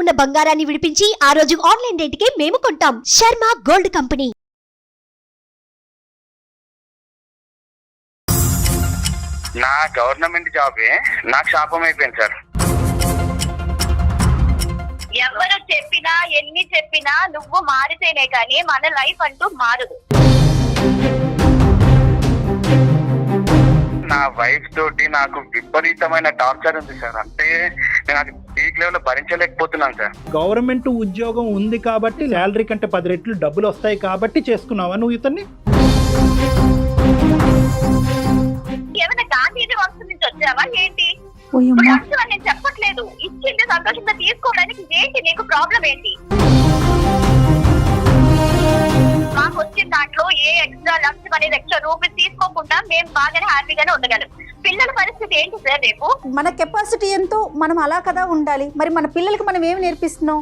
ఉన్న బంగారాన్ని విడిపించి ఆ రోజు ఆన్లైన్ రేటుకే మేము కొంటాం. Sharma gold company. నా గవర్నమెంట్ జాబే నాకు శాపం అయిపోయింది సార్. ఎవరు చెప్పినా ఎన్ని చెప్పినా నువ్వు మారితేనే కానీ మన లైఫ్ అంటూ మారదు. నా వైఫ్ తోటి నాకు విపరీతమైన టార్చర్ ఉంది సార్ అంటే నేను అది పీక్ లెవెల్ భరించలేకపోతున్నాను సార్ గవర్నమెంట్ ఉద్యోగం ఉంది కాబట్టి శాలరీ కంటే పది రెట్లు డబ్బులు వస్తాయి కాబట్టి చేసుకున్నావా నువ్వు ఇతన్ని? ఏమైనా గాంధీజీ వంశం నుంచి వచ్చావా? ఏంటి? ఓయమ్మా. వంశం నేను చెప్పట్లేదు. ఇచ్చింది సంతోషంగా తీసుకోవడానికి ఏంటి? నీకు ప్రాబ్లం ఏంటి? మాకు వచ్చిన దాంట్లో ఏ ఎక్స్ట్రా లంచం అనేది ఎక్స్ట్రా రూపీస్ తీసుకోకుండా మేము బాగానే హ్యాపీగానే ఉండగలం. పిల్లల పరిస్థితి ఏంటి సార్ రేపు? మన కెపాసిటీ ఎంతో మనం అలా కదా ఉండాలి. మరి మన పిల్లలకి మనం ఏమి నేర్పిస్తున్నాం?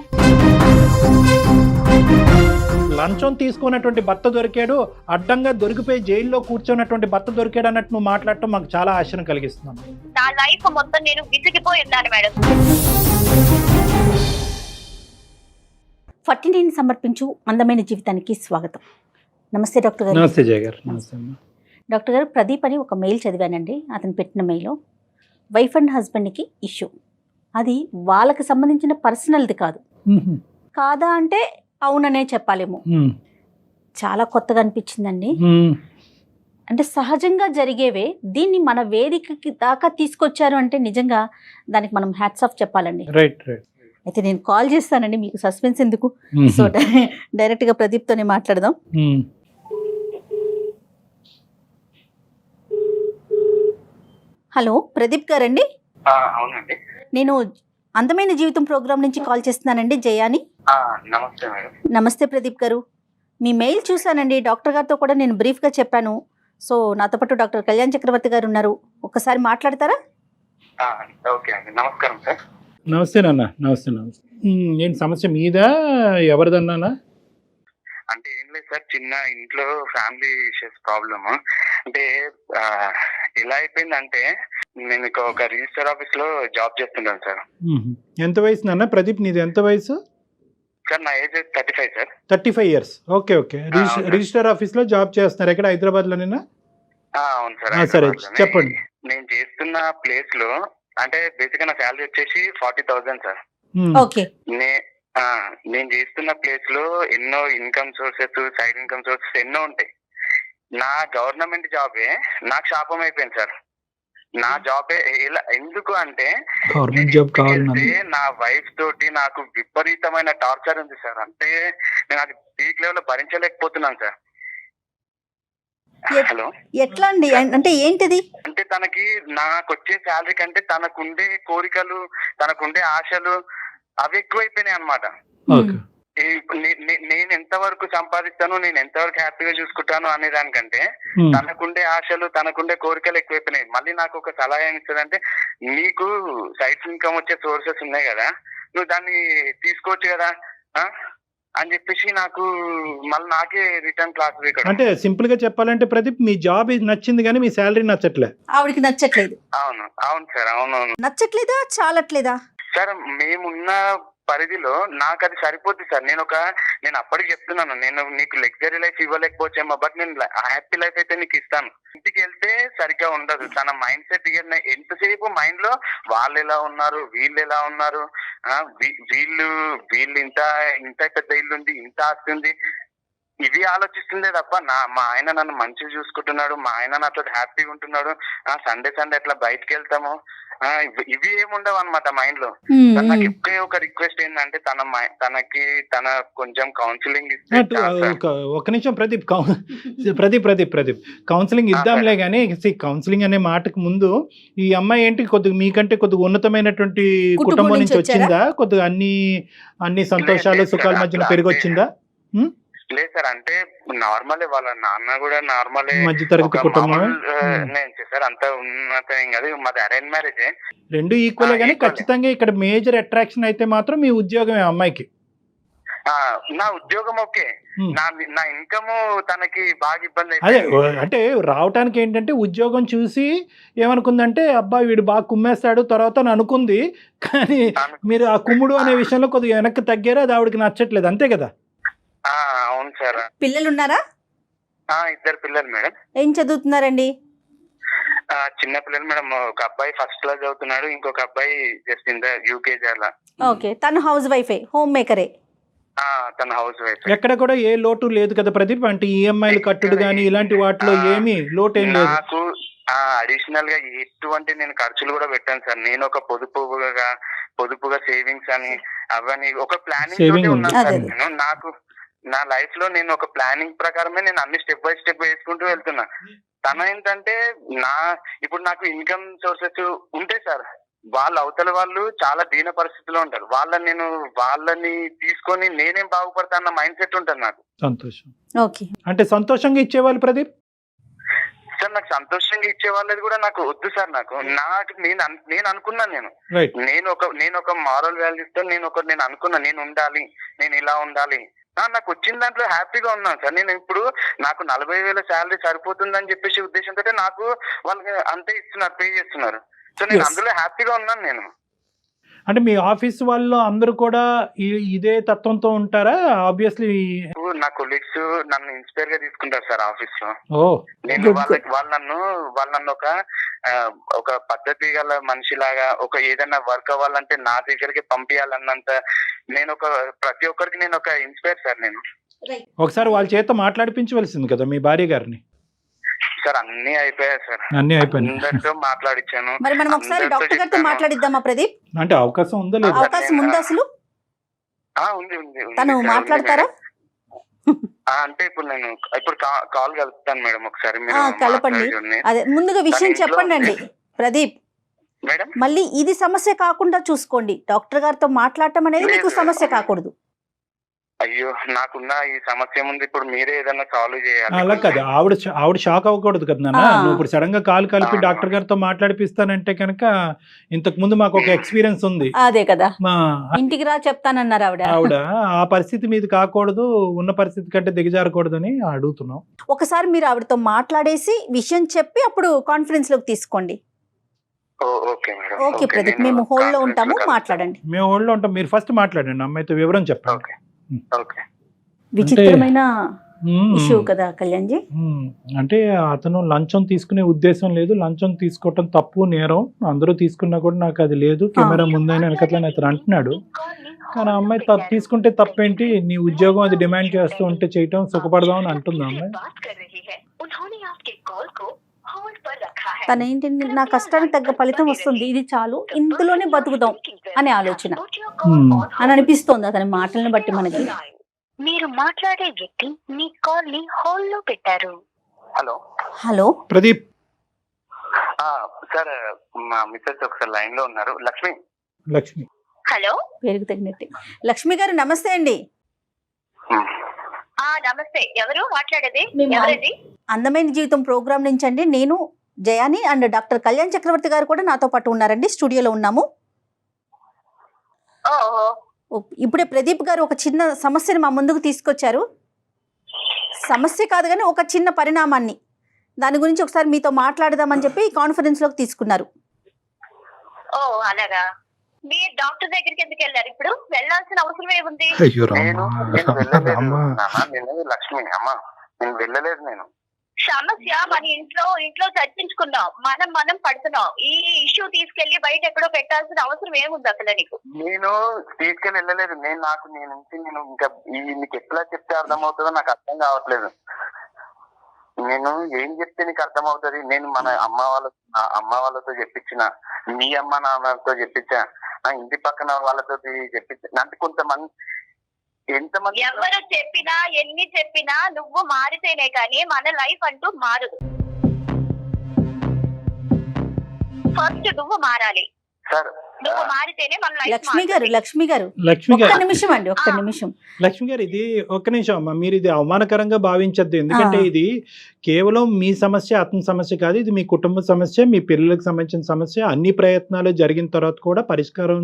లంచం తీసుకున్నటువంటి భర్త దొరికాడు అడ్డంగా దొరికిపోయి జైల్లో కూర్చున్నటువంటి భర్త దొరికాడు అన్నట్టు నువ్వు మాట్లాడటం మాకు చాలా ఆశను కలిగిస్తున్నాను నా లైఫ్ మొత్తం నేను విసిగిపోయి ఉన్నాను మేడం. ఫార్టీ నైన్ సమర్పించు అందమైన జీవితానికి స్వాగతం. నమస్తే డాక్టర్ గారు. నమస్తే జయ గారు. నమస్తే. డాక్టర్ గారు ప్రదీప్ అని ఒక మెయిల్ చదివానండి. అతను పెట్టిన మెయిల్. వైఫ్ అండ్ హస్బెండ్కి ఇష్యూ. అది వాళ్ళకి సంబంధించిన పర్సనల్ది కాదు. కాదా అంటే అవుననే చెప్పాలేమో. చాలా కొత్తగా అనిపించిందండి. అంటే సహజంగా జరిగేవే. దీన్ని మన వేదికకి దాకా తీసుకొచ్చారు అంటే నిజంగా దానికి మనం హ్యాట్స్ ఆఫ్ చెప్పాలండి. రైట్ రైట్ అయితే నేను కాల్ చేస్తానండి మీకు సస్పెన్స్ ఎందుకు. సో డైరెక్ట్గా ప్రదీప్తోనే మాట్లాడదాం. మ్మ్. హలో ప్రదీప్ గారండి? ఆ, అవునండి. నేను అందమైన జీవితం ప్రోగ్రాం నుంచి కాల్ చేస్తున్నానండి జయాని. ఆ, నమస్తే మేడం. నమస్తే ప్రదీప్ గారు. మీ మెయిల్ చూశానండి డాక్టర్ గారితో కూడా నేను బ్రీఫ్గా చెప్పాను. సో నాతో పాటు డాక్టర్ కళ్యాణ్ చక్రవర్తి గారు ఉన్నారు. ఒక్కసారి మాట్లాడతారా? ఆ, ఓకే అండి. నమస్కారం సార్. నమస్తే నాన్న నమస్తే నమస్తే. ఏంటి సమస్య మీదా? ఎవరిదన్నానా? అంటే ఏం లేదు సార్ చిన్న ఇంట్లో ఫ్యామిలీ ఇష్యూస్ ప్రాబ్లమ్ అంటే ఎలా అయిపోయిందంటే నేను ఇక ఒక రిజిస్టర్ ఆఫీస్లో జాబ్ చేస్తుంటాను సార్. ఎంత వయసు నాన్న? ప్రదీప్ నీది ఎంత వయసు? సార్ నా age thirty five sir. Thirty five years. Okay okay. Register ఆఫీస్లో జాబ్ చేస్తున్నారు. ఎక్కడ? హైదరాబాద్లోనేనా? ఆ, అవును సార్ సరే. చెప్పండి. నేను చేస్తున్న ప్లేస్లో అంటే బేసిక్ నా శాలరీ వచ్చేసి forty thousand sir hmm. Okay నే ఆ, నేను చేస్తున్న ప్లేస్లో ఎన్నో income sources side income sources ఎన్నో ఉంటాయి. నా గవర్నమెంట్ జాబే నాకు శాపం అయిపోయింది సార్ నా జాబే ఎలా ఎందుకు అంటే. నా వైఫ్ తోటి నాకు విపరీతమైన టార్చర్ ఉంది సార్ అంటే నేను అది పీక్ లెవెల్ భరించలేకపోతున్నాను సార్ హలో. ఎట్లా అండి అంటే ఏంటిది? అంటే తనకి నాకు వచ్చే శాలరీ కంటే తనకుండే కోరికలు తనకుండే ఆశలు అవి ఎక్కువైపోయినాయి నే- నేను ఎంత వరకు సంపాదిస్తాను నేను ఎంత వరకు హ్యాపీగా చూసుకుంటాను అనే దానికంటే. తనకుండే ఆశలు తనకుండే కోరికలు ఎక్కువైపోయినాయి. మళ్ళీ నాకు ఒక సలహా ఏమి ఇస్తుందంటే నీకు సైడ్ ఇన్కమ్ వచ్చే సోర్సెస్ ఉన్నాయి కదా నువ్వు దాన్ని తీసుకోవచ్చు కదా ఆ? అని చెప్పేసి నాకు మళ్ళీ నాకే రిటర్న్ క్లాస్ ఇక్కడ. అంటే సింపుల్గా చెప్పాలంటే ప్రదీప్ మీ జాబ్ ఇది నచ్చింది కానీ మీ శాలరీ నచ్చట్లే. ఆవిడకి నచ్చట్లేదు. అవును అవును సార్ అవునవును. నచ్చట్లేదా చాలట్లేదా? సార్ మేమున్న పరిధిలో నాకు అది సరిపోద్ది సార్. నేను ఒక నేను అప్పటికి చెప్తున్నాను. నేను నీకు లగ్జరీ లైఫ్ ఇవ్వలేకపోవచ్చేమో బట్ నేను హ్యాపీ లైఫ్ అయితే నీకు ఇస్తాను. ఇంటికి వెళ్తే సరిగ్గా ఉండదు. తన మైండ్ సెట్ ఎంతసేపు మైండ్లో వాళ్ళు ఎలా ఉన్నారు వీళ్ళు ఎలా ఉన్నారు? వీళ్ళు వీళ్ళు ఇంత ఇంత పెద్ద ఇల్లు ఉంది ఇంత ఆస్తి ఉంది. ఇవి ఆలోచిస్తుందే తప్ప నా మా ఆయన నన్ను మంచిగా చూసుకుంటున్నాడు మా ఆయన నాతో హ్యాపీగా ఉంటున్నాడు ఆ సండే సండే ఎట్లా బయటకు వెళ్తాము ఇవి- ఏముండవు అనమాట మైండ్లో నాకు. ఒకే ఒక రిక్వెస్ట్ ఏంటంటే తన తనకి తన కొంచెం కౌన్సిలింగ్. ఒక నిమిషం ప్రదీప్ ప్రదీప్ ప్రదీప్ ప్రదీప్ కౌన్సిలింగ్ ఇద్దాంలే కానీ కౌన్సిలింగ్ అనే మాటకు ముందు ఈ అమ్మాయి ఏంటి కొద్దిగా మీకంటే కొద్దిగా ఉన్నతమైనటువంటి కుటుంబం నుంచి? వచ్చిందా కొద్దిగా అన్ని అన్ని సంతోషాలు సుఖాల మధ్యన అట్లా పెరిగి వచ్చిందా లేదు సార్ అంటే నార్మలే వాళ్ళ నాన్న కూడా నార్మలే మధ్య తరగతి. నేను చేశారు అంత ఉన్నత ఏం కాదు మాది అరేంజ్ మ్యారేజే రెండు ఈక్వల్ కానీ. ఖచ్చితంగా ఇక్కడ మేజర్ అట్రాక్షన్ అయితే మాత్రం మీ ఉద్యోగమే అమ్మాయికి. ఆ, నా ఉద్యోగం ఓకే. నా నా ఇన్కమ్ తనకి బాగా ఇబ్బంది అదే అంటే రావటానికి ఏంటంటే ఉద్యోగం చూసి ఏమనుకుందంటే అబ్బాయి వీడు బాగా కుమ్మేస్తాడు తర్వాత అని అనుకుంది కానీ మీరు ఆ కుమ్ముడు అనే విషయంలో కొద్దిగా వెనక్కి తగ్గారు అది ఆవిడకి నచ్చట్లేదు అంతే కదా? అవును సార్. పిల్లలు ఉన్నారా ఆ, ఇద్దరు పిల్లలు మేడం. ఏం చదువుతున్నారండి? ఆ, చిన్న పిల్లలు మేడం. ఒక అబ్బాయి ఫస్ట్ క్లాస్ చదువుతున్నాడు ఇంకొక అబ్బాయి జస్ట్ ఇంత యూకేజీ అలా. ఓకే తను హౌస్ వైఫే హోమ్ మేకరే ఆ, తన హౌస్ వైఫ్ ఎక్కడ కూడా ఏ లోటు లేదు కదా ప్రదీప్. అంటే ఈఎంఐలు కట్టుడు కానీ ఇలాంటి వాటిలో ఏమీ లోటు ఏం లేదు. నాకు అడిషనల్గా ఎటువంటి నేను ఖర్చులు కూడా పెట్టాను సార్. నేను ఒక పొదుపుగా పొదుపుగా సేవింగ్స్ అని అవన్నీ ఒక ప్లానింగ్. ఉన్నాను సార్. నేను. నాకు నా లైఫ్లో నేను ఒక ప్లానింగ్ ప్రకారమే నేను అన్ని స్టెప్ బై స్టెప్ వేసుకుంటూ వెళ్తున్నా. తన ఏంటంటే నా ఇప్పుడు నాకు ఇన్కమ్ సోర్సెస్ ఉంటాయి సార్ వాళ్ళ అవతల వాళ్ళు చాలా దీన పరిస్థితిలో ఉంటారు. వాళ్ళని నేను వాళ్ళని తీసుకొని నేనేం బాగుపడతా అన్న మైండ్ సెట్ ఉంటుంది నాకు. సంతోషం. ఓకే అంటే సంతోషంగా ఇచ్చేవాళ్ళు ప్రదీప్? సార్ నాకు సంతోషంగా ఇచ్చే వాళ్ళది కూడా నాకు వద్దు సార్ నాకు. నాకు నేను నేను అనుకున్నాను నేను. రైట్ నేను ఒక నేను ఒక మారల్ వాల్యూస్తో నేను ఒక నేను అనుకున్నా నేను ఉండాలి నేను ఇలా ఉండాలి. నాకు వచ్చిన దాంట్లో హ్యాపీగా ఉన్నాను సార్. నేను ఇప్పుడు నాకు నలభై వేల శాలరీ సరిపోతుందని చెప్పేసి ఉద్దేశంతో నాకు వాళ్ళకి అంతే ఇస్తున్నారు పే చేస్తున్నారు. సో నేను. అందులో హ్యాపీగా ఉన్నాను నేను. అంటే మీ ఆఫీస్ వాళ్ళు అందరూ కూడా ఇదే తత్వంతో ఉంటారా? ఆబ్వియస్లీ నా కొలీగ్స్ నన్ను ఇన్స్పైర్గా తీసుకుంటారు సార్ ఆఫీస్లో ఓ నేను వాళ్ళకి వాళ్ళు నన్ను వాళ్ళు నన్ను ఒక ఒక పద్ధతి గల మనిషిలాగా ఒక ఏదైనా వర్క్ అవ్వాలంటే నా దగ్గరికి పంపించాలన్నంత నేను ఒక ప్రతి ఒక్కరికి నేను ఒక ఇన్స్పైర్ సార్ నేను. ఒకసారి వాళ్ళ చేత మాట్లాడిపించవలసింది కదా మీ భార్య గారిని. సార్ అన్ని అయిపోయాయి సార్. అన్నీ అయిపోయినాయి. అందరితో మాట్లాడిచ్చాను. మరి మనం ఒకసారి డాక్టర్ గారితో. మాట్లాడిద్దామా ప్రదీప్? అంటే అవకాశం ఉందో లేదు? అవకాశం ఉందా అసలు? ఆ, ఉంది ఉంది తను మాట్లాడతారా? అంటే ఇప్పుడు నేను ఇప్పుడు కాల్ కలుపుతాను మేడం ఒకసారి కలపండి. అదే ముందుగా విషయం చెప్పండి అండి ప్రదీప్. మేడం? మళ్ళీ ఇది సమస్య కాకుండా చూసుకోండి. డాక్టర్ గారితో మాట్లాడటం అనేది మీకు. సమస్య కాకూడదు. అయ్యో నాకున్న ఈ సమస్య ముందు ఇప్పుడు మీరే ఏదైనా సాల్వ్ చేయాలి. అలా కదా. ఆవిడ ఆవిడ షాక్ అవ్వకూడదు కదా. నువ్వు ఇప్పుడు సడన్గా కాల్ కలిపి. డాక్టర్ గారితో మాట్లాడిపిస్తానంటే కనుక ఇంతకు ముందు మాకు ఒక ఎక్స్పీరియన్స్ ఉంది. అదే కదా. మా ఇంటికి రా చెప్తానన్నారు ఆవిడ. ఆవిడ ఆ పరిస్థితి మీది కాకూడదు ఉన్న పరిస్థితి కంటే దిగజారకూడదని అడుగుతున్నాం. ఒకసారి మీరు ఆవిడతో మాట్లాడేసి విషయం చెప్పి అప్పుడు కాన్ఫరెన్స్లోకి తీసుకోండి. Okay madam. ఓకే ప్రదీప్ మేము హోల్డ్లో ఉంటాము. మాట్లాడండి. మేము ఒళ్ళో ఉంటాం. మీరు ఫస్ట్ మాట్లాడండి అమ్మాయితో వివరం చెప్పండి. విచిత్రమైన. ఇష్యూ కదా కళ్యాణ్ జీ మ్మ్. అంటే అతను లంచం తీసుకునే ఉద్దేశం లేదు. లంచం తీసుకోవటం తప్పు నేరం. అందరూ తీసుకున్నా కూడా నాకు అది లేదు. కెమెరా ముందైనా వెనకట్లని అతను అంటున్నాడు. కానీ ఆ అమ్మాయి తప్పు తీసుకుంటే తప్పేంటి? నీ ఉద్యోగం అది డిమాండ్ చేస్తూ ఉంటే చేయటం సుఖపడదాం అని అంటుంది అమ్మాయి? తను ఏంటి నా కష్టానికి తగ్గ ఫలితం వస్తుంది ఇది చాలు ఇందులోనే బతుకుదాం అనే ఆలోచన. Hmm. అని అనిపిస్తోంది అతని మాటలను బట్టి మనకి. మీరు మాట్లాడే వ్యక్తి మీ కాల్ని హోల్డ్లో పెట్టారు. Hello hello? ప్రదీప్. ఆ, సార్ మా మిస్సెస్ ఒకసారి లైన్లో ఉన్నారు. లక్ష్మి. లక్ష్మి. హలో పేరుకు తగినట్టే. లక్ష్మి గారు నమస్తే అండి. ఆ నమస్తే. ఎవరు? మాట్లాడేది? ఎవరది అందమైన జీవితం ప్రోగ్రామ్ నుంచి అండి నేను జయాని అండ్ డాక్టర్ కళ్యాణ్ చక్రవర్తి గారు కూడా నాతో పాటు ఉన్నారండి. స్టూడియోలో ఉన్నాము. ఇప్పుడే ప్రదీప్ గారు ఒక చిన్న సమస్యని మా ముందుకు తీసుకొచ్చారు. సమస్య కాదు కానీ ఒక చిన్న పరిణామాన్ని. దాని గురించి ఒకసారి మీతో మాట్లాడదామని చెప్పి కాన్ఫరెన్స్లోకి తీసుకున్నారు. ఓ అలాగా. మీరు డాక్టర్ దగ్గరికి ఎందుకు వెళ్ళారు? ఇప్పుడు వెళ్ళాల్సిన అవసరం ఏముంది? అయ్యో నేను నేను వెళ్ళలేదు. నాన్న, నేను లక్ష్మి అమ్మ నేను వెళ్ళలేదు నేను. సమస్య మన ఇంట్లో ఇంట్లో చర్చించుకున్నాం మనం మనం పడుతున్నాం. ఈ ఇష్యూ తీసుకెళ్ళి బయట ఎక్కడో పెట్టాల్సిన అవసరం ఏముంది అసలు నీకు? నేను తీసుకెళ్ళి వెళ్ళలేదు. నేను నాకు నేను నుంచి నేను ఇంకా ఈ నీకు ఎట్లా చెప్తే అర్థమవుతుందో నాకు అర్థం కావట్లేదు. నేను ఏం చెప్తే నీకు అర్థమవుతుంది? నేను మన అమ్మ వాళ్ళ నా అమ్మ వాళ్ళతో చెప్పించిన మీ అమ్మ నాన్నతో చెప్పించా నా ఇంటి పక్కన వాళ్ళతో చెప్పించా అంటే కొంతమంది ఎంతమంది ఎవరు చెప్పినా ఎన్ని చెప్పినా నువ్వు మారితేనే కానీ మన లైఫ్ అంటూ మారదు. ఫస్ట్ నువ్వు మారాలి. సార్. నువ్వు మారితేనే మన లైఫ్ లక్ష్మి గారు లక్ష్మి గారు. లక్ష్మి ఒక్క గారు. నిమిషం అండి ఒక్క. నిమిషం. లక్ష్మి గారు ఇది ఒక్క నిమిషం అమ్మా. మీరు ఇది అవమానకరంగా భావించద్దు. ఎందుకంటే. ఇది కేవలం మీ సమస్య అతని సమస్య కాదు. ఇది మీ కుటుంబ సమస్య మీ పిల్లలకు సంబంధించిన సమస్య అన్ని ప్రయత్నాలు జరిగిన తర్వాత కూడా పరిష్కారం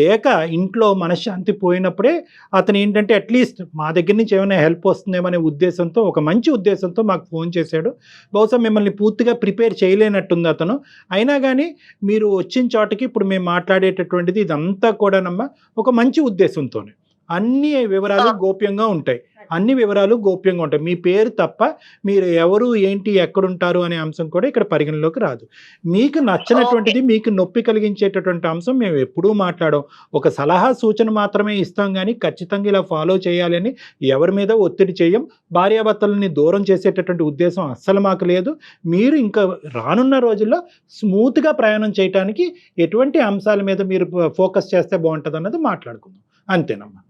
లేక ఇంట్లో మనశ్శాంతి పోయినప్పుడే అతను ఏంటంటే అట్లీస్ట్ మా దగ్గర నుంచి ఏమైనా హెల్ప్ వస్తుందేమో అనే ఉద్దేశంతో ఒక మంచి ఉద్దేశంతో మాకు ఫోన్ చేశాడు. బహుశా మిమ్మల్ని పూర్తిగా ప్రిపేర్ చేయలేనట్టుంది అతను. అయినా కానీ మీరు వచ్చిన చోటకి ఇప్పుడు మేము మాట్లాడేటటువంటిది ఇదంతా కూడానమ్మా ఒక మంచి ఉద్దేశంతోనే. అన్ని వివరాలు గోప్యంగా ఉంటాయి. అన్ని వివరాలు గోప్యంగా ఉంటాయి. మీ పేరు తప్ప మీరు ఎవరు ఏంటి ఎక్కడుంటారు అనే అంశం కూడా ఇక్కడ పరిగణలోకి రాదు. మీకు నచ్చినటువంటిది మీకు నొప్పి కలిగించేటటువంటి అంశం మేము ఎప్పుడూ మాట్లాడం ఒక సలహా సూచన మాత్రమే ఇస్తాం కానీ ఖచ్చితంగా ఇలా ఫాలో చేయాలని ఎవరి మీద ఒత్తిడి చేయం. భార్యాభర్తలని దూరం చేసేటటువంటి ఉద్దేశం అస్సలు మాకు లేదు. మీరు ఇంకా రానున్న రోజుల్లో స్మూత్గా ప్రయాణం చేయడానికి ఎటువంటి అంశాల మీద మీరు ఫోకస్ చేస్తే బాగుంటుంది అన్నది మాట్లాడుకుందాం. అంతేనమ్మా.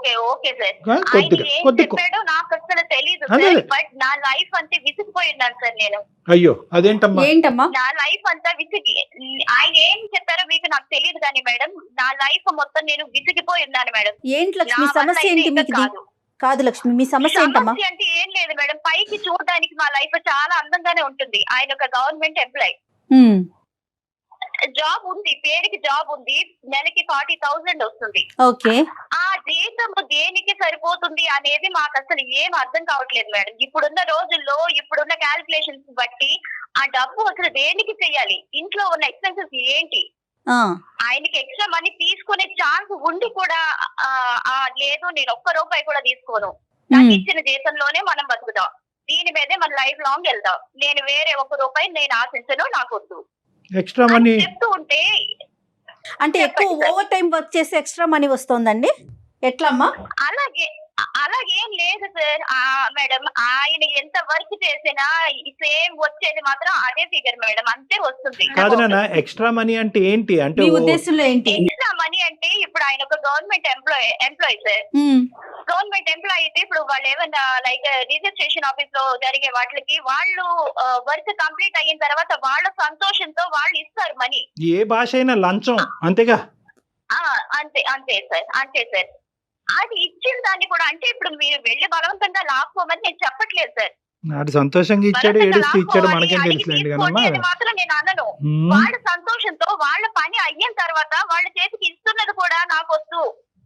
ఓకే ఓకే సార్ కొద్దిగా ఏం కొద్దిగా చెప్పాడో నాకు అసలు తెలియదు బట్ నా లైఫ్ అంతే విసిగిపోయి ఉన్నాను సార్ నేను. అయ్యో అదేంటమ్మా? ఏంటమ్మా? నా లైఫ్ అంతా విసిగి ఆయన ఏం చెప్పారో మీకు నాకు తెలియదు కానీ మేడం నా లైఫ్ మొత్తం నేను విసిగిపోయి ఉన్నాను మేడం ఏంటి లక్ష్మి? సమస్య ఏంటి మీకు? కాదు. కాదు లక్ష్మి మీ సమస్య ఏంటమ్మా? అంటే ఏం లేదు మేడం పైకి చూడడానికి మా లైఫ్ చాలా అందంగానే ఉంటుంది. ఆయన ఒక గవర్నమెంట్ ఎంప్లాయ్ జాబ్ ఉంది పేరుకి జాబ్ ఉంది నెలకి ఫార్టీ థౌసండ్ వస్తుంది. ఓకే. ఆ జీతం దేనికి సరిపోతుంది అనేది మాకు అసలు ఏం అర్థం కావట్లేదు మేడం. ఇప్పుడున్న రోజుల్లో ఇప్పుడున్న క్యాల్కులేషన్స్ బట్టి ఆ డబ్బు అసలు దేనికి చెయ్యాలి? ఇంట్లో ఉన్న ఎక్స్పెన్సెస్ ఏంటి? ఆయనకి ఎక్స్ట్రా మనీ తీసుకునే ఛాన్స్ ఉండి కూడా లేదు నేను ఒక్క రూపాయి కూడా తీసుకోను. నాకు ఇచ్చిన జీతంలోనే మనం బతుకుతాం. దీని మీదే మన లైఫ్ లాంగ్ వెళ్దాం నేను వేరే ఒక్క రూపాయి నేను ఆశించను నాకు వద్దు ఎక్స్ట్రా మనీ? చెప్తూ ఉంటే అంటే ఎక్కువ. ఓవర్ టైం వర్క్ చేస్తే ఎక్స్ట్రా మనీ వస్తుందండి? ఎట్లమ్మా? అలాగే. అలాగేం లేదు సార్. ఆ మేడం ఆయన ఎంత వర్క్ చేసినా సేమ్ వచ్చేది మాత్రం అదే ఫిగర్ మేడం. అంతే వస్తుంది. కాదు నాన్న ఎక్స్ట్రా మనీ అంటే ఏంటి? అంటే మీ ఉద్దేశంలో ఏంటి? ఎక్స్ట్రా మనీ అంటే ఇప్పుడు ఆయన ఒక government employee employee sir. Government employee అయితే ఇప్పుడు వాళ్ళు ఏమన్నా లైక్ రిజిస్ట్రేషన్ ఆఫీస్లో జరిగే వాటికి వాళ్ళు వర్క్ కంప్లీట్ అయిన తర్వాత వాళ్ళ సంతోషంతో వాళ్ళు ఇస్తారు మనీ. ఏ భాష అయినా లంచం అంతేగా? అంతే అంతే సార్ అంతే సార్. అది ఇచ్చిన దాన్ని కూడా అంటే ఇప్పుడు మీరు వెళ్ళి బలవంతంగా లాక్కోమని నేను చెప్పట్లేదు సార్. సంతోషంగా ఇచ్చాడు ఏడుస్తూ ఇచ్చాడు మనకేం తెలుసులేండి మాత్రం నేను అనను. వాళ్ళ సంతోషంతో వాళ్ళ పని అయిన తర్వాత వాళ్ళ చేతికి ఇస్తున్నది కూడా నాకు వద్దు.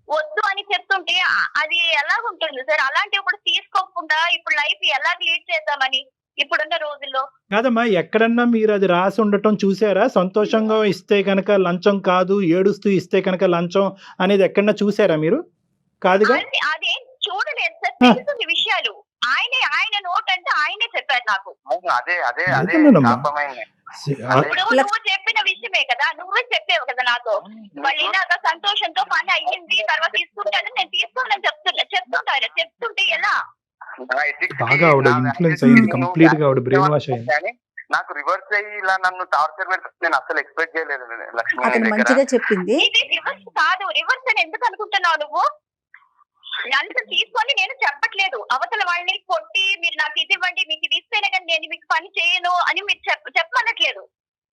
వద్దు అని చెప్తుంటే అది ఎలా ఉంటుంది సార్? అలాంటివి కూడా తీసుకోకుండా ఇప్పుడు లైఫ్ ఎలా లీడ్ చేద్దామని ఇప్పుడున్న రోజుల్లో? కాదమ్మా ఎక్కడన్నా మీరు అది రాసి ఉండటం చూసారా? సంతోషంగా ఇస్తే కనుక లంచం కాదు ఏడుస్తూ ఇస్తే కనుక లంచం అనేది ఎక్కడన్నా చూసారా మీరు? కాదుగా? అది చూడలేదు సార్ ఆ. తెలుస్తుంది విషయాలు. ఆయనే ఆయన నోట్ అంటే ఆయనే చెప్పారు నాకు. అదే అదే అదే నువ్వు చెప్పిన విషయమే కదా నువ్వే చెప్పావు కదా నాతో వాళ్ళు ఇలాగ సంతోషంతో పని అయ్యింది తర్వాత తీసుకుంటాను నేను తీసుకోనని చెప్తున్నా చెప్తుంటారు? చెప్తుంటే ఎలా? బాగా ఆవిడ. ని Complete గా ఆవిడ అయ్యింది. కానీ నాకు రివర్స్ అయ్యి ఇలా నన్ను టార్చర్ పెడుతుంది నేను అసలు ఎక్స్పెక్ట్ చేయలేదు లక్ష్మి మంచిగా చెప్పింది. ఇది రివర్స్ కాదు రివర్స్ అని ఎందుకు అనుకుంటున్నావు నువ్వు? నన్ను తీసుకొని నేను చెప్పట్లేదు. అవతల వాళ్ళని కొట్టి మీరు నాకు ఇది ఇవ్వండి మీకు ఇది ఇస్తేనే కానీ నేను మీకు పని చేయను అని మీరు చెప్ చెప్పనట్లేదు.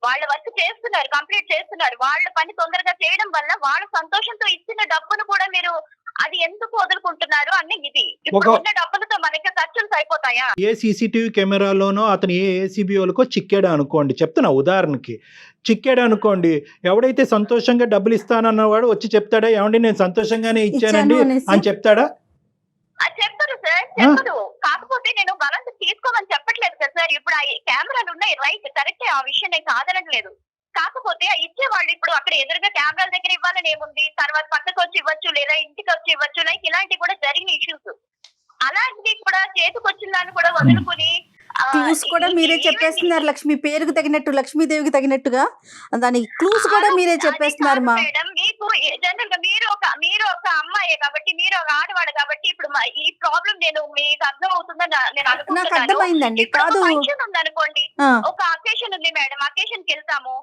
వాళ్ళ వర్క్ చేస్తున్నారు కంప్లీట్ చేస్తున్నారు. వాళ్ళ పని తొందరగా చేయడం వల్ల వాళ్ళ సంతోషంతో ఇచ్చిన డబ్బును కూడా మీరు అది ఎందుకు వదులుకుంటున్నారు అన్న ఇది. ఉన్న డబ్బులతో మనకి ఖర్చులు సరిపోతాయా? ఏ సీసీటీవీ కెమెరాలోనో అతను ఏ ఏసీబీఓలకో చిక్కాడు అనుకోండి. చెప్తున్నా ఉదాహరణకి. చిక్కాడు అనుకోండి. ఎవడైతే సంతోషంగా డబ్బులు ఇస్తానన్నవాడు వచ్చి చెప్తాడా? ఏమండి నేను సంతోషంగానే ఇచ్చానండి. అని చెప్తాడా? అది చెప్పరు సార్ చెప్పరు కాకపోతే నేను బలంత తీసుకోమని చెప్పట్లేదు కదా సార్. ఇప్పుడు ఆ కెమెరాలు ఉన్నాయి రైట్ కరెక్టే. ఆ విషయం నేను కాదనట్లేదు కాకపోతే ఆ ఇచ్చే వాళ్ళు ఇప్పుడు అక్కడ ఎదురుగా కెమెరాల దగ్గర ఇవ్వాలని ఏముంది? తర్వాత పక్కకు వచ్చి ఇవ్వచ్చు లేదా ఇంటికి వచ్చి ఇవ్వచ్చు. లైక్ ఇలాంటివి కూడా జరిగిన ఇష్యూస్ అలాంటివి కూడా చేతికి వచ్చిన దాన్ని కూడా వదులుకుని క్లూస్ కూడా మీరే చెప్పేస్తున్నారు లక్ష్మి. పేరుకు తగినట్టు లక్ష్మీదేవికి తగినట్టుగా. దాని క్లూస్ కూడా మీరే చెప్పేస్తున్నారు మా మేడం మీకు ఒక అమ్మాయే కాబట్టి మీరు ఒక ఆడవాడు కాబట్టి ఇప్పుడు ఈ ప్రాబ్లం నేను మీకు అర్థం అవుతుందని నేను అనుకుంటున్నాను. కాదు. ఫంక్షన్ ఉందనుకోండి. ఆ, ఒక అకేషన్ ఉంది మేడం. అకేషన్కి వెళ్తాము.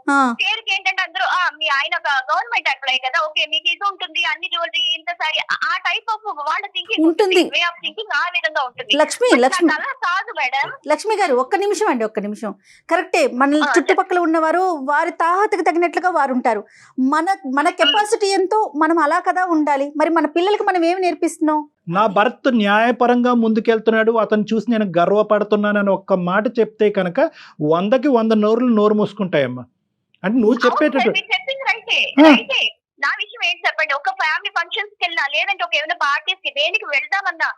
పేరుకి ఏంటంటే అందరూ ఆ, మీ ఆయన ఒక గవర్నమెంట్ ఎంప్లాయ్ కదా. ఓకే మీకు ఇది ఉంటుంది. అన్ని జ్యువెలరీ ఇంత సారీ ఆ టైప్ ఆఫ్ వాళ్ళ థింకింగ్ ఉంటుంది. వే ఆఫ్ థింకింగ్ ఆ విధంగా ఉంటుంది. లక్ష్మి లక్ష్మి. అలా కాదు మేడం. లక్ష్మి గారు ఒక్క నిమిషం అండి ఒక్క నిమిషం. కరెక్టే. మన చుట్టుపక్కల ఉన్నవారు వారి తాహతకు తగినట్లుగా వారు ఉంటారు. మన మన కెపాసిటీ ఎంతో మనం అలా కదా ఉండాలి. మరి మన పిల్లలకి మనం ఏమి నేర్పిస్తున్నాం? నా భర్త న్యాయపరంగా ముందుకెళ్తున్నాడు. అతను చూసి నేను గర్వపడుతున్నానని ఒక్క మాట చెప్తే కనుక వందకి వంద నోరులు నోరు మూసుకుంటాయమ్మా. అంటే నువ్వు చెప్పేటట్టు నా విషయం ఏంటి చెప్పండి? ఒక ఫ్యామిలీ ఫంక్షన్స్కి వెళ్ళినా లేదంటే ఒక ఏమైనా పార్టీస్కి దేనికి వెళ్దామన్నా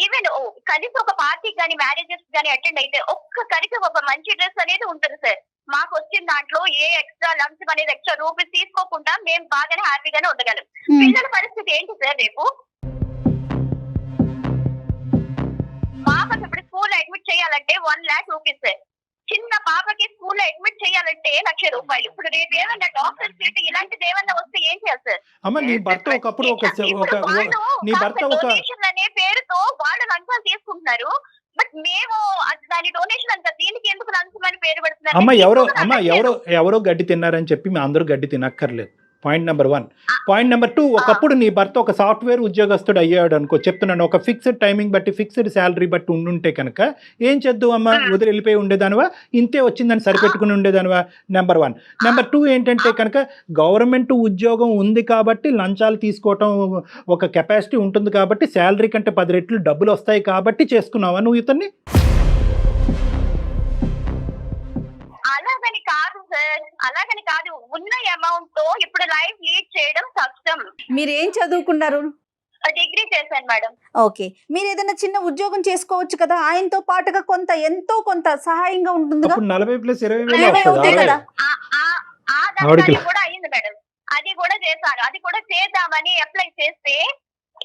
ఈవెన్ కనీసం ఒక పార్టీకి కానీ మ్యారేజెస్ కానీ అటెండ్ అయితే ఒక్క కనీసం ఒక మంచి డ్రెస్ అనేది ఉంటుంది సార్ మాకు వచ్చిన దాంట్లో ఏ ఎక్స్ట్రా లంచ్ అనేది ఎక్స్ట్రా రూపీస్ తీసుకోకుండా మేము బాగానే హ్యాపీగానే ఉండగలం. ఉమ్, పిల్లల పరిస్థితి ఏంటి సార్ రేపు? పాపకి ఇప్పుడు స్కూల్ అడ్మిట్ చేయాలంటే వన్ లాక్ రూపీస్ సార్ చిన్న పాపకి స్కూల్లో అడ్మిట్ చేయాలంటే లక్ష రూపాయలు. ఇప్పుడు రేపు ఏమన్నా డాక్టర్ సీట్ ఇలాంటిది ఏమన్నా వస్తే ఏం చేయాలి సార్ అమ్మ నీ భర్త ఒకప్పుడు ఒక నీ భర్త ఒక అనే పేరుతో వాళ్ళు లంచాలు తీసుకుంటున్నారు. బట్ మేము దాని డొనేషన్ అంత దీనికి ఎందుకు లంచం అని పేరు పెడుతున్నారు? అమ్మ ఎవరో అమ్మ. ఎవరో ఎవరో గడ్డి తిన్నారని చెప్పి మీ అందరూ గడ్డి తినక్కర్లేదు. Point number one. Point number two ఒకప్పుడు నీ భర్త ఒక సాఫ్ట్వేర్ ఉద్యోగస్తుడు అయ్యాడు అనుకో చెప్తున్నాను ఒక ఫిక్స్డ్ టైమింగ్ బట్టి ఫిక్స్డ్ శాలరీ బట్టి ఉండుంటే కనుక ఏం చేద్దు అమ్మ. వదిలి వెళ్ళిపోయి ఉండేదానివా? ఇంతే వచ్చిందని సరిపెట్టుకుని ఉండేదానివా? Number one. నెంబర్ టూ ఏంటంటే కనుక గవర్నమెంట్ ఉద్యోగం ఉంది కాబట్టి లంచాలు తీసుకోవటం ఒక కెపాసిటీ ఉంటుంది కాబట్టి శాలరీ కంటే పది రెట్లు డబ్బులు వస్తాయి కాబట్టి చేసుకున్నావా నువ్వు ఇతన్ని? కాదు సార్. అలాగని కాదు. ఉన్న అమౌంట్తో ఇప్పుడు లైఫ్ లీడ్ చేయడం కష్టం. మీరు ఏం చదువుకున్నారు? డిగ్రీ చేశాను మేడం. ఓకే. మీరు ఏదైనా చిన్న ఉద్యోగం చేసుకోవచ్చు కదా. ఆయనతో పాటుగా కొంత ఎంతో కొంత సహాయంగా అప్పుడు నలభై ప్లస్ ఇరవై అవుతాయి. కదా. కూడా అయింది మేడం. అది కూడా చేశాను అది కూడా చేద్దామని అప్లై చేస్తే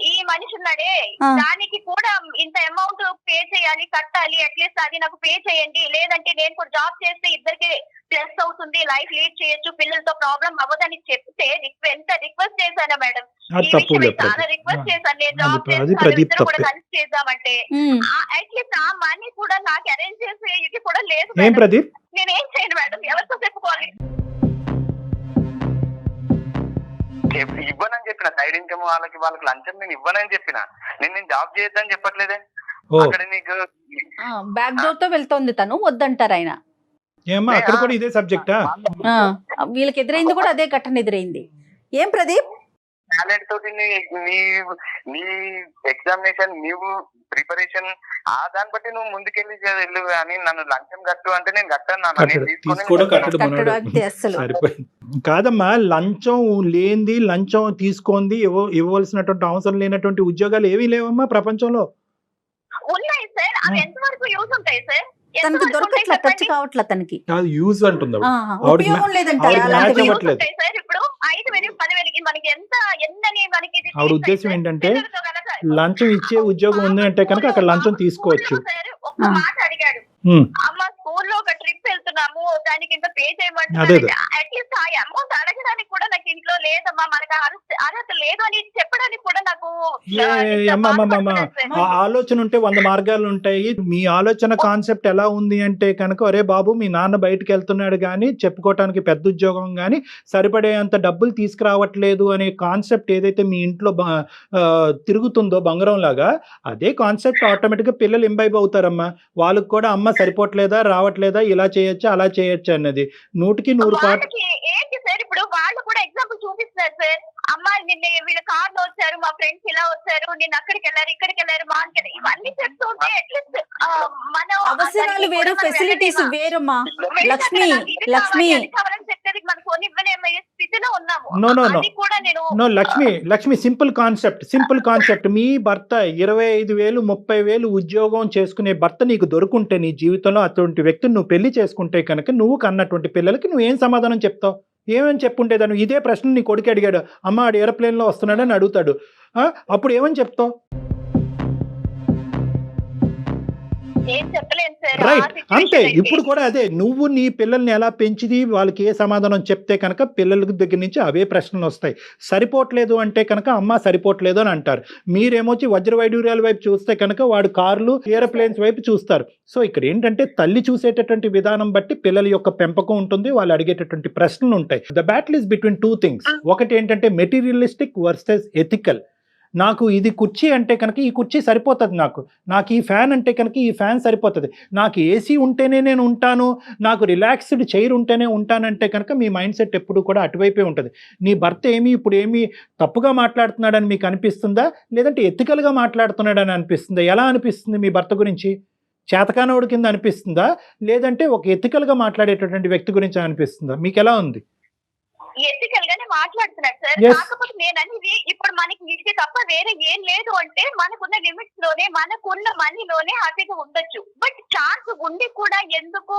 ఈ మనిషి ఉన్నాడే. దానికి కూడా ఇంత అమౌంట్ పే చేయాలి కట్టాలి అట్లీస్ట్ అది నాకు పే చేయండి. లేదంటే నేను కూడా జాబ్ చేస్తే ఇద్దరికి ప్లస్ అవుతుంది లైఫ్ లీడ్ చేయొచ్చు పిల్లలతో ప్రాబ్లం అవ్వదని చెప్తే ఎంత రిక్వెస్ట్ చేశాను మేడం? ఈ లేదు చాలా రిక్వెస్ట్ చేశాను నేను జాబ్ చేస్తాను కూడా. కలిసి చేద్దామంటే. అట్లీస్ట్ ఆ మనీ కూడా నాకు అరేంజ్ చేసే ఇది కూడా లేదు ఏం మేడం. ప్రదీప్? నేనేం చేయను మేడం. ఎవరితో చెప్పుకోవాలి? చెప్- ఇవ్వనని చెప్పిన సైడ్ ఇన్కమ్ వాళ్ళకి వాళ్ళకి లంచం నేను ఇవ్వనని చెప్పిన. నేను నేను జాబ్ చేయొద్దని చెప్పట్లేదే. అక్కడ నీకు ఆ, బ్యాక్ డోర్తో వెళ్తోంది తను వద్దంటారు ఆయన. ఏమ్మా అక్కడ కూడా ఇదే సబ్జెక్టా ఆ, వీళ్ళకి ఎదురైంది కూడా అదే ఘటన ఎదురైంది. ఏం ప్రదీప్? టాలెంట్ తోటి నీ నీ నీ ఎగ్జామినేషన్ నీవు ప్రిపరేషన్ ఆ దాన్ని బట్టి నువ్వు ముందుకెళ్ళి వెళ్ళు కానీ నన్ను లంచం కట్టు అంటే నేను కట్టాను తీసుకోవడం కట్టడు. అంతే సరిపోయింది. కాదమ్మా లంచం లేనిది లంచం తీసుకుంది ఇవ్వ ఇవ్వవలసినటువంటి అవసరం లేనటువంటి ఉద్యోగాలు ఏమీ లేవమ్మా ప్రపంచంలో? ఉన్నాయి సార్. అవి ఎంతవరకు యూజ్ ఉంటాయి సార్? తనకి దొరకట్లా టచ్? కావట్లా తనకి? అది యూజ్ అంటుంది ఉపయోగం సార్. ఇప్పుడు ఐదు వేలు పదివేలకి మనకి ఎంత ఎన్నని మనకి ఆవిడ ఉద్దేశం. ఏంటంటే లంచం ఇచ్చే ఉద్యోగం ఉంది అంటే కనుక అక్కడ లంచం తీసుకోవచ్చు. మాట అడిగాడు. అమ్మ స్కూల్లో ఒక ట్రిప్ వెళ్తున్నాము దానికి ఇంత పే చేయమంటున్నారు. అట్లీస్ట్ ఆ అమౌంట్ అడగడానికి కూడా నాకు ఇంట్లో లేదమ్మా మనకు అర్హత- లేదు అని చెప్పడానికి కూడా నాకు ఆ. ఆలోచన ఉంటే వంద మార్గాలు ఉంటాయి మీ ఆలోచన కాన్సెప్ట్ ఎలా ఉంది అంటే కనుక ఒరే బాబు మీ నాన్న బయటకు వెళ్తున్నాడు కానీ చెప్పుకోవటానికి పెద్ద ఉద్యోగం కానీ సరిపడేంత డబ్బులు తీసుకురావట్లేదు అనే కాన్సెప్ట్ ఏదైతే మీ ఇంట్లో తిరుగుతుందో బంగారం లాగా అదే కాన్సెప్ట్ ఆటోమేటిక్గా పిల్లలు ఇంబైబ్ అవుతారమ్మా వాళ్ళకి కూడా అమ్మ సరిపోవట్లేదా రావట్లేదా? ఇలా చేయొచ్చా? అలా చేయొచ్చా అన్నది. నూటికి నూరు పాటు వాళ్ళకి ఏంటి సార్ ఇప్పుడు వాళ్ళు కూడా చూపిస్తున్నారు సార్ అమ్మ నిన్న వీళ్ళ కార్లో వచ్చారు మా ఫ్రెండ్స్ ఇలా వచ్చారు నిన్న అక్కడికి వెళ్ళారు ఇక్కడికి వెళ్ళారు మా అక్కడికి. ఇవన్నీ చెప్తుంటే అట్లీస్ట్ మనం అవసరాలు వేరు ఫెసిలిటీస్? వేరమ్మా లక్ష్మి, లక్ష్మి. నేను no Lakshmi Lakshmi simple concept simple concept మీ భర్త ఇరవై ఐదు వేలు ముప్పై వేలు ఉద్యోగం చేసుకునే భర్త నీకు దొరుకుంటే నీ జీవితంలో అటువంటి వ్యక్తిని నువ్వు పెళ్ళి చేసుకుంటే కనుక నువ్వు కన్నటువంటి పిల్లలకి నువ్వు ఏం సమాధానం చెప్తావు ఏమని చెప్పుంటేదాను ఇదే ప్రశ్న నీ కొడుకు అడిగాడు అమ్మ ఆడు ఏరోప్లేన్లో వస్తున్నాడని అడుగుతాడు. అప్పుడు ఏమని చెప్తావు? రైట్ అంతే. ఇప్పుడు కూడా అదే నువ్వు నీ పిల్లల్ని ఎలా పెంచిది వాళ్ళకి ఏ సమాధానం చెప్తే కనుక పిల్లల దగ్గర నుంచి అవే ప్రశ్నలు వస్తాయి. సరిపోవట్లేదు అంటే కనుక అమ్మ సరిపోవట్లేదు అని అంటారు. మీరేమొచ్చి వజ్ర వైడూర్యాల వైపు చూస్తే కనుక వాడు కార్లు ఏరోప్లేన్స్ వైపు చూస్తారు. సో ఇక్కడ ఏంటంటే తల్లి చూసేటటువంటి విధానం బట్టి పిల్లల యొక్క పెంపకం ఉంటుంది వాళ్ళు అడిగేటటువంటి ప్రశ్నలు ఉంటాయి. The battle is between two things ఒకటి ఏంటంటే మెటీరియలిస్టిక్ వర్సెస్ ఎథికల్ నాకు ఇది కుర్చీ అంటే కనుక ఈ కుర్చీ సరిపోతుంది నాకు. నాకు ఈ ఫ్యాన్ అంటే కనుక ఈ ఫ్యాన్ సరిపోతుంది. నాకు ఏసీ ఉంటేనే నేను ఉంటాను. నాకు రిలాక్స్డ్ చైర్ ఉంటేనే ఉంటానంటే కనుక మీ మైండ్ సెట్ ఎప్పుడు కూడా అటువైపే ఉంటుంది. నీ భర్త ఏమి ఇప్పుడు ఏమి తప్పుగా మాట్లాడుతున్నాడని మీకు అనిపిస్తుందా? లేదంటే ఎత్తికలుగా మాట్లాడుతున్నాడని అనిపిస్తుందా? ఎలా అనిపిస్తుంది మీ భర్త గురించి? చేతకానవుడి కింద అనిపిస్తుందా? లేదంటే ఒక ఎథికల్గా మాట్లాడేటటువంటి వ్యక్తి గురించి అనిపిస్తుందా? మీకు ఎలా ఉంది? ఎథికల్ గానే మాట్లాడుతున్నాడు సార్. కాకపోతే నేను అనేది ఇప్పుడు మనకి ఇది తప్ప వేరే ఏం లేదు అంటే మనకున్న లిమిట్స్లోనే మనకున్న మనీలోనే హ్యాపీగా ఉండొచ్చు బట్ ఛాన్స్ ఉండి కూడా ఎందుకు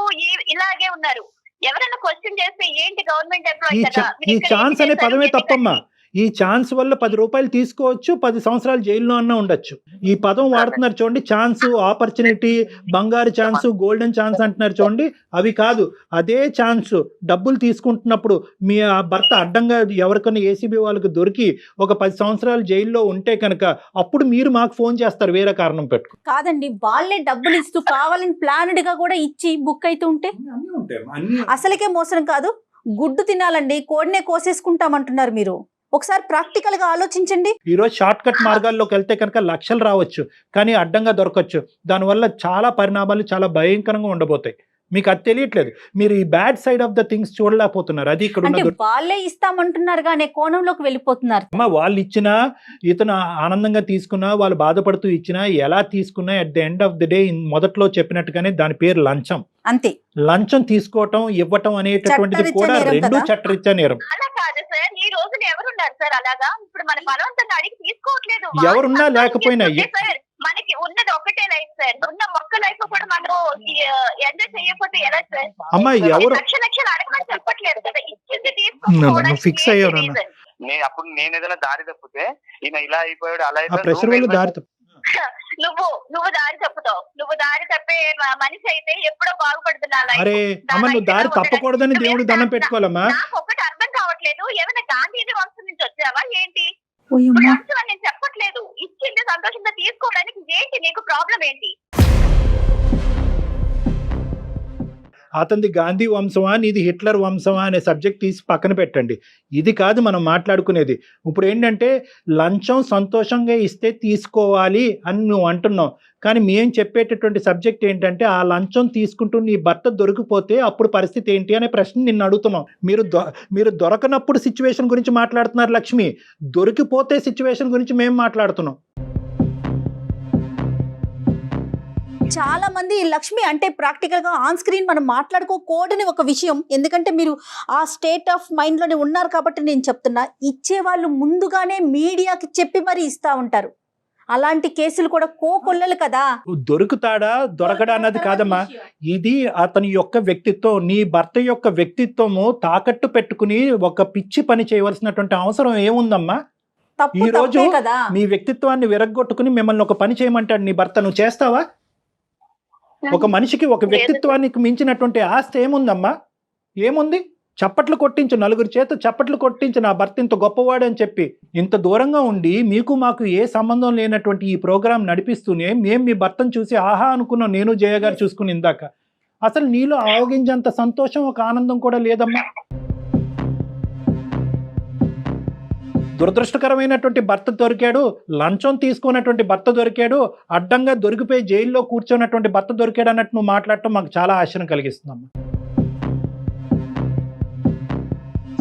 ఇలాగే ఉన్నారు ఎవరైనా క్వశ్చన్ చేస్తే ఏంటి గవర్నమెంట్ ఎంప్లాయీ కదా ఈ ఛాన్స్ అనే? పదమే? తప్పమ్మా ఈ ఛాన్స్ వల్ల పది రూపాయలు తీసుకోవచ్చు పది సంవత్సరాలు జైల్లో అన్నా ఉండొచ్చు. ఈ పదం వాడుతున్నారు చూడండి ఛాన్స్ ఆపర్చునిటీ బంగారు ఛాన్స్ గోల్డెన్ ఛాన్స్ అంటున్నారు చూడండి. అవి కాదు అదే ఛాన్స్ డబ్బులు తీసుకుంటున్నప్పుడు మీ ఆ భర్త అడ్డంగా ఎవరికైనా ఏసీబీ వాళ్ళకి దొరికి ఒక పది సంవత్సరాలు జైల్లో ఉంటే కనుక అప్పుడు మీరు మాకు ఫోన్ చేస్తారు వేరే కారణం పెట్టు కాదండి వాళ్ళే డబ్బులు ఇస్తూ కావాలని ప్లానెడ్గా కూడా ఇచ్చి బుక్ అయితే ఉంటే? అసలుకే మోసం కాదు గుడ్డు తినాలండి కోడినే కోసేసుకుంటామంటున్నారు మీరు. ఒకసారి ప్రాక్టికల్గా ఆలోచించండి. ఈరోజు షార్ట్ కట్ మార్గాల్లోకి వెళ్తే కనుక లక్షలు రావచ్చు కానీ అడ్డంగా దొరకచ్చు. దానివల్ల చాలా పరిణామాలు చాలా భయంకరంగా ఉండబోతాయి. మీకు అది తెలియట్లేదు. మీరు ఈ bad side of the things చూడలేకపోతున్నారు. అది ఇక్కడ అంటే వాళ్ళే ఇస్తామంటున్నారు కానీ కోణంలోకి వెళ్ళిపోతున్నారు. అమ్మ వాళ్ళు ఇచ్చినా ఇతను ఆనందంగా తీసుకున్నా వాళ్ళు బాధపడుతూ ఇచ్చినా ఎలా తీసుకున్నా at the end of the day మొదట్లో చెప్పినట్టుగానే దాని పేరు లంచం. అంతే. లంచం తీసుకోవటం ఇవ్వటం అనేటటువంటిది కూడా నేరం రెండు కదా? చట్టరీత్యా నేరం. అలా కాదు సార్ ఈ రోజున ఎవరున్నారు సార్ అలాగా? ఇప్పుడు మన బలవంతంగా అడిగి తీసుకోవట్లేదు. ఎవరున్నా వాళ్ళు లేకపోయినా తీసుకుంటే సార్ మనకి ఉన్నది ఒకటే లైఫ్ సార్. ఉన్న ఒక్క లైఫ్ కూడా మనం ఎంజాయ్ చేయకపోతే ఎలా సార్? అమ్మ ఎవరు లక్ష లక్షలు అడగమని చెప్పట్లేదు కదా. ఇచ్చింది నన్ను fix అయ్యావు నాన్న. తీసుకోవడానికి నేను అప్పుడు నేను ఏదైనా దారి తప్పితే ఈయన ఇలా అయిపోయాడు అలా ఆ అయిపోయాడు ప్రెషర్ నువ్వు వల్ల దారి తప్ప- నువ్వు నువ్వు దారి తప్పుతావు. నువ్వు దారి తప్పే మనిషి అయితే ఎప్పుడో బాగుపడుతున్నా. అరే అమ్మ నువ్వు దారి తప్పకూడదని దేవుడికి దండం పెట్టుకోవాలమ్మా? నాకు ఒకటి అర్థం కావట్లేదు. ఏమైనా గాంధీజీ వంశం నుంచి వచ్చావా? ఏంటి? వంశం అని నేను చెప్పట్లేదు. ఇచ్చింది సంతోషంగా తీసుకోవడానికి ఏంటి? నీకు ప్రాబ్లం ఏంటి? అతనిది గాంధీ వంశమా నీది హిట్లర్ వంశమా అనే సబ్జెక్ట్ తీసి పక్కన పెట్టండి. ఇది కాదు మనం మాట్లాడుకునేది. ఇప్పుడు ఏంటంటే లంచం సంతోషంగా ఇస్తే తీసుకోవాలి అని నువ్వు అంటున్నావు. కానీ మేము చెప్పేటటువంటి సబ్జెక్ట్ ఏంటంటే ఆ లంచం తీసుకుంటూ నీ భర్త దొరికిపోతే అప్పుడు పరిస్థితి ఏంటి అనే ప్రశ్న నిన్ను అడుగుతున్నాం. మీరు దొ- మీరు దొరకనప్పుడు సిచ్యువేషన్ గురించి మాట్లాడుతున్నారు లక్ష్మి. దొరికిపోతే సిచ్యువేషన్ గురించి మేము మాట్లాడుతున్నాం. చాలా మంది లక్ష్మి అంటే ప్రాక్టికల్గా ఆన్ స్క్రీన్ మనం మాట్లాడుకోకూడని ఒక విషయం. ఎందుకంటే మీరు ఆ స్టేట్ ఆఫ్ మైండ్లోనే ఉన్నారు కాబట్టి నేను చెప్తున్నా. ఇచ్చే వాళ్ళు ముందుగానే మీడియాకి చెప్పి మరి ఇస్తా ఉంటారు. అలాంటి కేసులు కూడా కోకొల్లలు కదా. దొరుకుతాడా? దొరకడా అన్నది కాదమ్మా. ఇది అతని యొక్క వ్యక్తిత్వం. నీ భర్త యొక్క వ్యక్తిత్వము తాకట్టు పెట్టుకుని ఒక పిచ్చి పని చేయవలసినటువంటి అవసరం ఏముందమ్మా? తప్పు ఈ రోజు నీ వ్యక్తిత్వాన్ని విరగ్గొట్టుకుని మిమ్మల్ని ఒక పని చేయమంటాడు నీ భర్త. నువ్వు చేస్తావా? ఒక మనిషికి ఒక వ్యక్తిత్వానికి మించినటువంటి ఆస్తి ఏముందమ్మా? ఏముంది? చప్పట్లు కొట్టించు నలుగురు చేత చప్పట్లు కొట్టించు నా భర్త ఇంత గొప్పవాడు అని చెప్పి ఇంత దూరంగా ఉండి మీకు మాకు ఏ సంబంధం లేనటువంటి ఈ ప్రోగ్రాం నడిపిస్తూనే మేము మీ భర్తను చూసి ఆహా అనుకున్నాం నేను జయ గారు చూసుకుని ఇందాక. అసలు నీలో ఆవగించేంత సంతోషం ఒక ఆనందం కూడా లేదమ్మా? దురదృష్టకరమైనటువంటి భర్త దొరికాడు లంచం తీసుకున్నటువంటి భర్త దొరికాడు అడ్డంగా దొరికిపోయి జైల్లో కూర్చున్నటువంటి భర్త దొరికాడు అన్నట్టు నువ్వు మాట్లాడటం మాకు చాలా ఆశను కలిగిస్తుందమ్మా.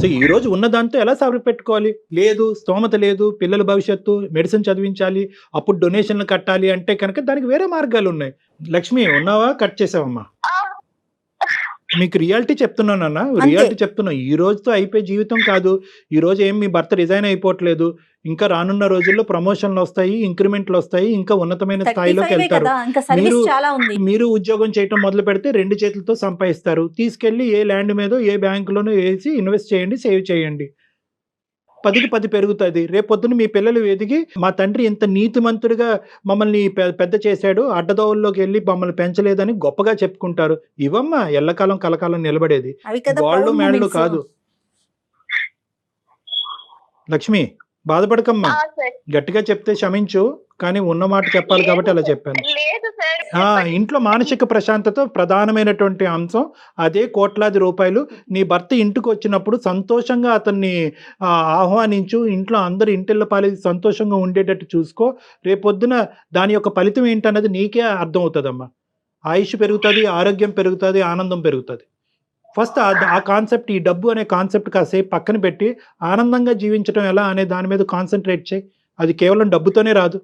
సో ఈ రోజు ఉన్నదాంతో ఎలా సవరి పెట్టుకోవాలి? లేదు స్తోమత లేదు పిల్లల భవిష్యత్తు మెడిసిన్ చదివించాలి అప్పుడు డొనేషన్లు కట్టాలి అంటే కనుక దానికి వేరే మార్గాలు ఉన్నాయి. లక్ష్మి ఉన్నావా? కట్ చేసావమ్మా. మీకు రియాలిటీ చెప్తున్నానన్నా. రియాలిటీ చెప్తున్నా. ఈ రోజుతో అయిపోయే జీవితం కాదు. ఈ రోజు ఏం మీ భర్త రిజైన్ అయిపోవట్లేదు. ఇంకా రానున్న రోజుల్లో ప్రమోషన్లు వస్తాయి ఇంక్రిమెంట్లు వస్తాయి ఇంకా ఉన్నతమైన స్థాయిలోకి వెళ్తారు. మీరు- మీరు ఉద్యోగం చేయటం మొదలు పెడితే రెండు చేతులతో సంపాదిస్తారు. తీసుకెళ్ళి ఏ ల్యాండ్ మీదో ఏ బ్యాంకులోనో వేసి ఇన్వెస్ట్ చేయండి సేవ్ చేయండి. పదికి పది పెరుగుతుంది. రేపొద్దున మీ పిల్లలు ఎదిగి మా తండ్రి ఇంత నీతిమంతుడిగా మమ్మల్ని పెద్ద చేశాడు అడ్డదోవల్లోకి వెళ్ళి మమ్మల్ని పెంచలేదని గొప్పగా చెప్పుకుంటారు. ఇవమ్మా ఎల్లకాలం కలకాలం నిలబడేది. మేళ్ళు moments. కాదు. లక్ష్మి బాధపడకమ్మా. ఆ, సార్. గట్టిగా చెప్తే క్షమించు. కానీ ఉన్న మాట చెప్పాలి కాబట్టి అలా చెప్పాను. ఇంట్లో మానసిక ప్రశాంతత ప్రధానమైనటువంటి అంశం. అదే కోట్లాది రూపాయలు నీ భర్త ఇంటికి వచ్చినప్పుడు సంతోషంగా అతన్ని ఆహ్వానించు. ఇంట్లో అందరు ఇంటిళ్ళ పాలి సంతోషంగా ఉండేటట్టు చూసుకో. రేపొద్దున దాని యొక్క ఫలితం ఏంటన్నది నీకే అర్థం అవుతుందమ్మా ఆయుష్ పెరుగుతుంది ఆరోగ్యం పెరుగుతుంది ఆనందం పెరుగుతుంది. ఫస్ట్ ఆ- ఆ కాన్సెప్ట్ ఈ డబ్బు అనే కాన్సెప్ట్ కాసేపు పక్కన పెట్టి ఆనందంగా జీవించడం ఎలా అనే దాని మీద కాన్సన్ట్రేట్ చేయి. అది కేవలం డబ్బుతోనే రాదు.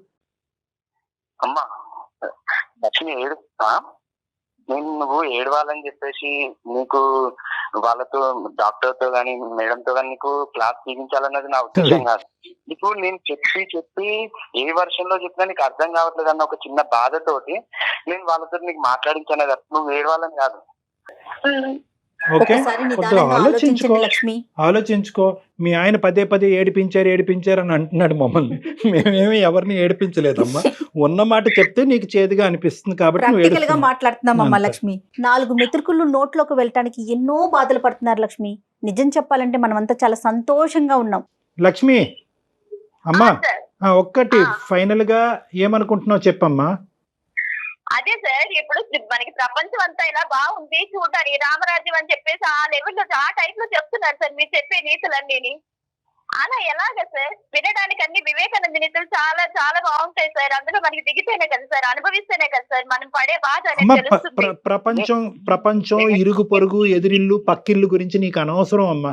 అమ్మా లక్ష్మి ఏడుస్తా? నేను నువ్వు ఏడవాలని చెప్పేసి నీకు వాళ్ళతో డాక్టర్తో గానీ మేడం తో గానీ నీకు క్లాస్ తీపించాలన్నది నా ఉద్దేశం కాదు. నీకు నేను చెప్పి చెప్పి ఏ వర్షంలో చెప్పినా నీకు అర్థం కావట్లేదు అన్న ఒక చిన్న బాధతోటి నేను వాళ్ళతో నీకు మాట్లాడించాను నువ్వు ఏడవాలని కాదు. ఒకసారి కొద్దిగా నిదానంగా ఆలోచించుకో. లక్ష్మి. ఆలోచించుకో. మీ ఆయన పదే పదే ఏడిపించారు ఏడిపించారు అని అంటున్నాడు మమ్మల్ని. మేమేమి ఎవరిని ఏడిపించలేదమ్మా. ఉన్న మాట చెప్తే నీకు చేదుగా అనిపిస్తుంది కాబట్టి గా. మాట్లాడుతున్నామమ్మా. లక్ష్మి. నాలుగు మెతుకులు నోట్లోకి వెళ్ళటానికి ఎన్నో బాధలు పడుతున్నారు లక్ష్మి. నిజం చెప్పాలంటే మనమంతా చాలా సంతోషంగా ఉన్నాం. లక్ష్మి అమ్మా. ఒక్కటి. ఫైనల్గా ఏమనుకుంటున్నావు చెప్పమ్మా? అదే సార్ ఇప్పుడు మనకి ప్రపంచం అంతా ఇలా బాగుంది చూడాలి రామరాజ్యం అని చెప్పేసి ఆ లెవెల్లో ఆ టైప్లో చెప్తున్నారు సార్ మీరు చెప్పే నీతులన్నీ అలా ఎలాగ సార్? వినడానికి అన్ని వివేకానంద నీతులు చాలా చాలా బాగుంటాయి సార్. అందులో మనకి దిగితేనే కదా సార్ అనుభవిస్తేనే కదా సార్ మనం పడే బాధ ప్రపంచం ప్రపంచం ఇరుగు పొరుగు ఎదిరిల్లు పక్కిల్లు గురించి నీకు అనవసరం అమ్మా.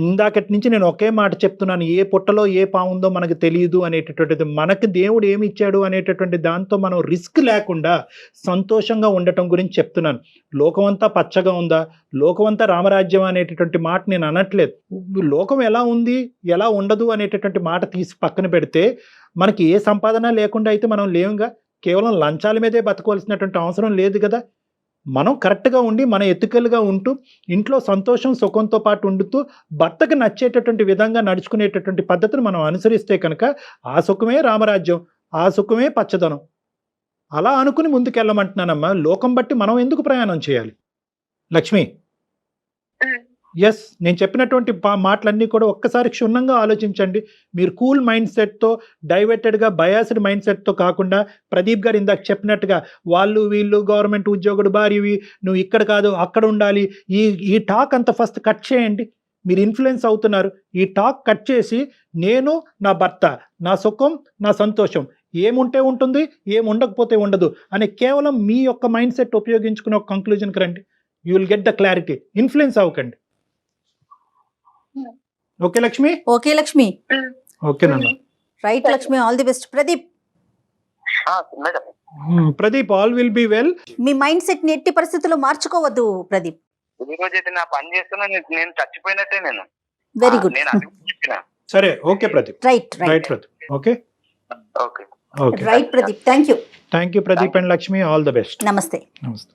ఇందాకటి నుంచి నేను ఒకే మాట చెప్తున్నాను ఏ పుట్టలో ఏ పాముందో మనకు తెలియదు అనేటటువంటిది. మనకు దేవుడు ఏమి ఇచ్చాడు అనేటటువంటి దాంతో మనం రిస్క్ లేకుండా సంతోషంగా ఉండటం గురించి చెప్తున్నాను. లోకమంతా పచ్చగా ఉందా? లోకమంతా రామరాజ్యం అనేటటువంటి మాట నేను అనట్లేదు. లోకం ఎలా ఉంది ఎలా ఉండదు అనేటటువంటి మాట తీసి పక్కన పెడితే మనకి ఏ సంపాదన లేకుండా అయితే మనం లేవుగా? కేవలం లంచాల మీదే బతకవలసినటువంటి అవసరం లేదు కదా? మనం కరెక్ట్గా ఉండి మన ఎత్తుకలుగా ఉంటూ ఇంట్లో సంతోషం సుఖంతో పాటు ఉండుతూ భర్తకు నచ్చేటటువంటి విధంగా నడుచుకునేటటువంటి పద్ధతిని మనం అనుసరిస్తే కనుక ఆ సుఖమే రామరాజ్యం ఆ సుఖమే పచ్చదనం. అలా అనుకుని ముందుకెళ్ళమంటున్నానమ్మా లోకం బట్టి మనం ఎందుకు ప్రయాణం చేయాలి? లక్ష్మి. ఎస్ నేను చెప్పినటువంటి మాటలన్నీ కూడా ఒక్కసారి క్షుణ్ణంగా ఆలోచించండి. మీరు కూల్ మైండ్ సెట్తో డైవర్టెడ్గా బయాస్డ్ మైండ్ సెట్తో కాకుండా ప్రదీప్ గారు ఇందాక చెప్పినట్టుగా వాళ్ళు వీళ్ళు గవర్నమెంట్ ఉద్యోగుడు భార్యవి నువ్వు ఇక్కడ కాదు అక్కడ ఉండాలి. ఈ ఈ టాక్ అంత ఫస్ట్ కట్ చేయండి. మీరు ఇన్ఫ్లుయెన్స్ అవుతున్నారు. ఈ టాక్ కట్ చేసి నేను నా భర్త నా సుఖం నా సంతోషం ఏముంటే ఉంటుంది ఏం ఉండకపోతే ఉండదు అనే కేవలం మీ యొక్క మైండ్ సెట్ ఉపయోగించుకుని ఒక కంక్లూజన్కి రండి. You will get the clarity influence అవ్వకండి. ఓకే లక్ష్మి? ఓకే లక్ష్మి. ఓకేనమ్మా right Lakshmi all the best Pradeep. ఆ, madam. Hmm, Pradeep all will be well me mind సెట్ని ఎట్టి పరిస్థితుల్లో మార్చుకోవద్దు ప్రదీప్. నా పని చేస్తున్నా నేను- నేను చచ్చిపోయినట్టే నేను. వెరీ గుడ్ సరే okay Pradeep. Right right right Pradeep. Okay? Okay. Okay. Right Pradeep. Thank you thank you Pradeep and Lakshmi. All the best నమస్తే నమస్తే